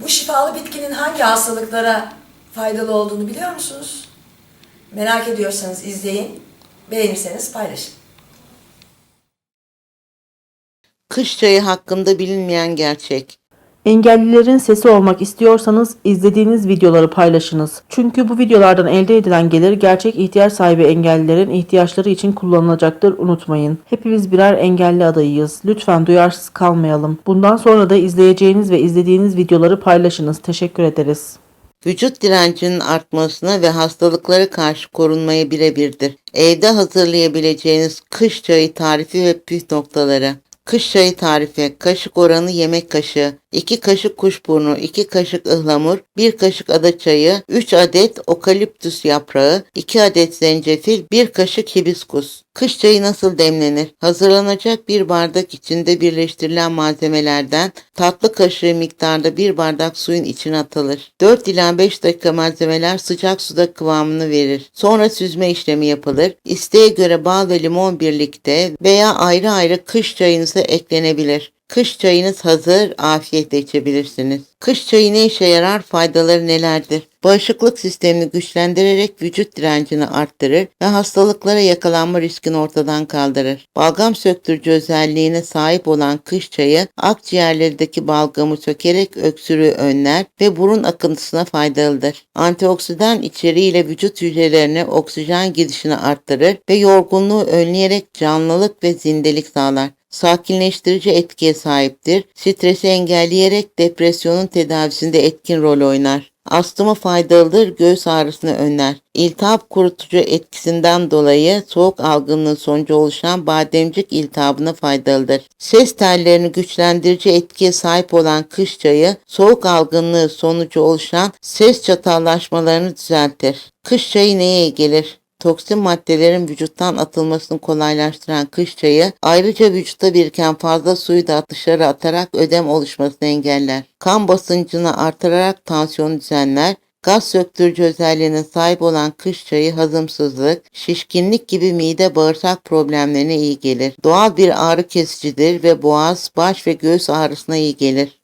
Bu şifalı bitkinin hangi hastalıklara faydalı olduğunu biliyor musunuz? Merak ediyorsanız izleyin, beğenirseniz paylaşın. Kış çayı hakkında bilinmeyen gerçek. Engellilerin sesi olmak istiyorsanız izlediğiniz videoları paylaşınız. Çünkü bu videolardan elde edilen gelir gerçek ihtiyaç sahibi engellilerin ihtiyaçları için kullanılacaktır unutmayın. Hepimiz birer engelli adayıyız. Lütfen duyarsız kalmayalım. Bundan sonra da izleyeceğiniz ve izlediğiniz videoları paylaşınız. Teşekkür ederiz. Vücut direncinin artmasına ve hastalıklara karşı korunmaya birebirdir. Evde hazırlayabileceğiniz kış çayı tarifi ve püf noktaları. Kış çayı tarifi, kaşık oranı yemek kaşığı, 2 kaşık kuşburnu, 2 kaşık ıhlamur, 1 kaşık ada çayı, 3 adet okaliptüs yaprağı, 2 adet zencefil, 1 kaşık hibiskus. Kış çayı nasıl demlenir? Hazırlanacak bir bardak içinde birleştirilen malzemelerden tatlı kaşığı miktarda bir bardak suyun içine atılır. 4 ila 5 dakika malzemeler sıcak suda kıvamını verir. Sonra süzme işlemi yapılır. İsteğe göre bal ve limon birlikte veya ayrı ayrı kış çayınıza eklenebilir. Kış çayınız hazır, afiyetle içebilirsiniz. Kış çayı ne işe yarar, faydaları nelerdir? Bağışıklık sistemini güçlendirerek vücut direncini arttırır ve hastalıklara yakalanma riskini ortadan kaldırır. Balgam söktürücü özelliğine sahip olan kış çayı akciğerlerdeki balgamı sökerek öksürüğü önler ve burun akıntısına faydalıdır. Antioksidan içeriğiyle vücut hücrelerine oksijen gidişini arttırır ve yorgunluğu önleyerek canlılık ve zindelik sağlar sakinleştirici etkiye sahiptir. Stresi engelleyerek depresyonun tedavisinde etkin rol oynar. Astıma faydalıdır, göğüs ağrısını önler. İltihap kurutucu etkisinden dolayı soğuk algınlığı sonucu oluşan bademcik iltihabına faydalıdır. Ses tellerini güçlendirici etkiye sahip olan kış çayı, soğuk algınlığı sonucu oluşan ses çatallaşmalarını düzeltir. Kış çayı neye gelir? Toksin maddelerin vücuttan atılmasını kolaylaştıran kış çayı ayrıca vücutta biriken fazla suyu da dışarı atarak ödem oluşmasını engeller. Kan basıncını artırarak tansiyonu düzenler. Gaz söktürücü özelliğine sahip olan kış çayı hazımsızlık, şişkinlik gibi mide bağırsak problemlerine iyi gelir. Doğal bir ağrı kesicidir ve boğaz, baş ve göğüs ağrısına iyi gelir.